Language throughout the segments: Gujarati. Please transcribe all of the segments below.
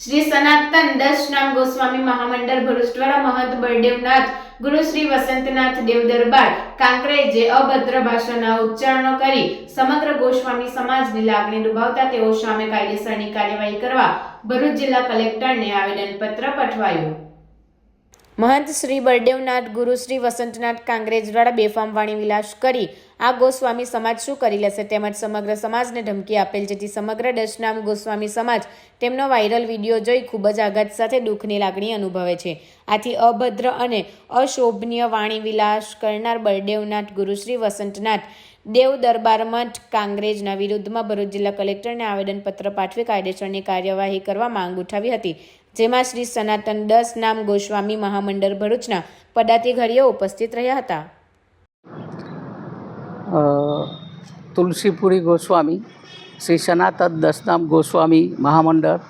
શ્રી સનાતન દશનામ ગોસ્વામી મહામંડળ ભરૂચ દ્વારા મહંત બળદેવનાથ, ગુરુ શ્રી વસંતનાથ દેવ દરબાર, કાંકરેજે અભદ્ર ભાષાના ઉચ્ચારણો કરી સમગ્ર ગોસ્વામી સમાજની લાગણી દુભાવતા તેઓ સામે કાયદેસરની કાર્યવાહી કરવા ભરૂચ જિલ્લા કલેક્ટરને આવેદનપત્ર પઠવાયું. મહંત શ્રી બળદેવનાથ, ગુરુ શ્રી વસંતનાથ કાંગ્રેજ દ્વારા બેફામ વાણી વિલાસ કરી આ ગોસ્વામી સમાજ શું કરી લેશે? તેમજ સમગ્ર સમાજને ધમકી આપેલ જેથી સમગ્ર દશનામ ગોસ્વામી સમાજ તેમનો વાયરલ વીડિયો જોઈ ખૂબ જ આઘાત સાથે દુઃખની લાગણી અનુભવે છે. આથી અભદ્ર અને અશોભનીય વાણી વિલાસ કરનાર બળદેવનાથ ગુરુશ્રી વસંતનાથ દેવ દરબાર મઠ કાંગ્રેજના વિરુદ્ધમાં ભરૂચ જિલ્લા કલેક્ટરને આવેદનપત્ર પાઠવી કાયદેસરની કાર્યવાહી કરવા માંગ ઉઠાવી હતી. જેમાં શ્રી સનાતન દસ નામ ગોસ્વામી મહામંડળ ભરૂચના પદાધિકારીઓ ઉપસ્થિત રહ્યા હતા. તુલસીપુરી ગોસ્વામી, શ્રી સનાતન દસનામ ગોસ્વામી મહામંડળ,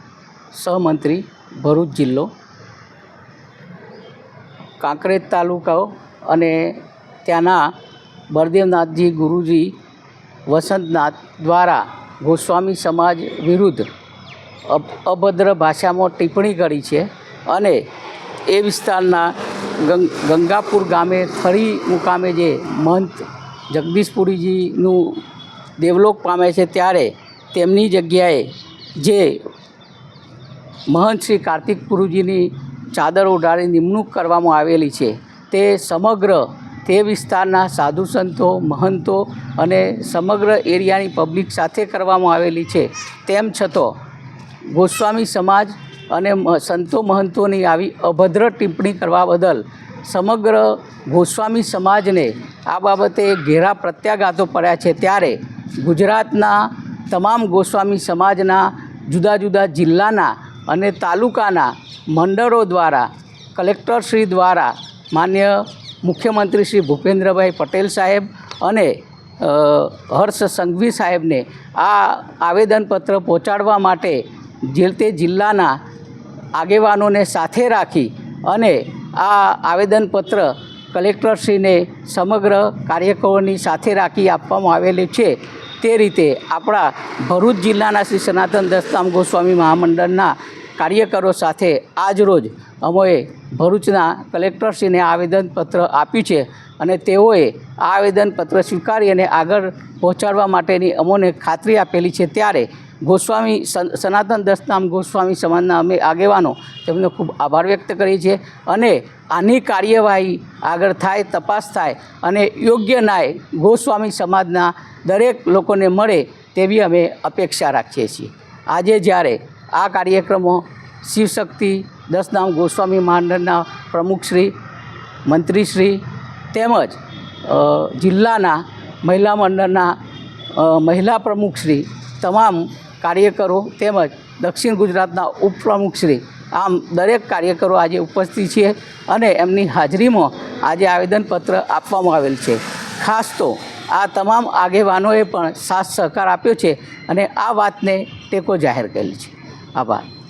સહમંત્રી, ભરૂચ જિલ્લો, કાંકરેજ તાલુકો અને ત્યાંના બળદેવનાથજી ગુરુજી, વસંતનાથ દ્વારા ગોસ્વામી સમાજ વિરુદ્ધ અભદ્ર ભાષામાં ટિપ્પણી કરી છે અને એ વિસ્તારના ગંગાપુર ગામે ફરી મુકામે જે મહંત જગદીશપુરીજીનું દેવલોક પામે છે ત્યારે તેમની જગ્યાએ જે મહંત શ્રી કાર્તિક પુરુજીની ચાદર ઓઢાડી નિમણૂક કરવામાં આવેલી છે, તે સમગ્ર તે વિસ્તારના સાધુ સંતો, મહંતો અને સમગ્ર એરિયાની પબ્લિક સાથે કરવામાં આવેલી છે. તેમ છતાં, ગોસ્વામી સમાજ અને સંતો મહંતોની આવી અભદ્ર ટિપ્પણી કરવા બદલ સમગ્ર ગોસ્વામી સમાજને આ બાબતે ઘેરા પ્રત્યાઘાતો પડ્યા છે ત્યારે ગુજરાતના તમામ ગોસ્વામી સમાજના, જુદા જુદા જિલ્લાના અને તાલુકાના મંડળો દ્વારા કલેક્ટરશ્રી દ્વારા, માન્ય મુખ્યમંત્રી શ્રી ભૂપેન્દ્રભાઈ પટેલ સાહેબ અને હર્ષ સંઘવી સાહેબને આ આવેદનપત્ર પહોંચાડવા માટે જે તે જિલ્લાના આગેવાનોને સાથે રાખી અને આ આવેદનપત્ર કલેક્ટરશ્રીને સમગ્ર કાર્યકરોની સાથે રાખી આપવામાં આવેલું છે. તે રીતે આપણા ભરૂચ જિલ્લાના શ્રી સનાતન દસધામ ગોસ્વામી મહામંડળના કાર્યકરો સાથે આજરોજ અમોએ ભરૂચના કલેક્ટરશ્રીને આવેદનપત્ર આપ્યું છે અને તેઓએ આ આવેદનપત્ર સ્વીકારી અને આગળ પહોંચાડવા માટેની અમોને ખાતરી આપેલી છે. ત્યારે ગોસ્વામી સનાતન દસનામ ગોસ્વામી સમાજના અમે આગેવાનો તેમનો ખૂબ આભાર વ્યક્ત કરીએ છીએ અને આની કાર્યવાહી આગળ થાય, તપાસ થાય અને યોગ્ય ન્યાય ગોસ્વામી સમાજના દરેક લોકોને મળે તેવી અમે અપેક્ષા રાખીએ છીએ. આજે જ્યારે આ કાર્યક્રમો શિવશક્તિ દસનામ ગોસ્વામી મહામંડળના પ્રમુખશ્રી મંત્રીશ્રી તેમજ જિલ્લાના મહિલા મંડળના મહિલા પ્રમુખશ્રી તમામ કાર્યકરો તેમજ દક્ષિણ ગુજરાતના ઉપપ્રમુખશ્રી આમ દરેક કાર્યકરો આજે ઉપસ્થિત છે અને એમની હાજરીમાં આજે આવેદનપત્ર આપવામાં આવેલ છે. ખાસ તો આ તમામ આગેવાનોએ પણ સાથ સહકાર આપ્યો છે અને આ વાતને ટેકો જાહેર કરેલ છે. આભાર.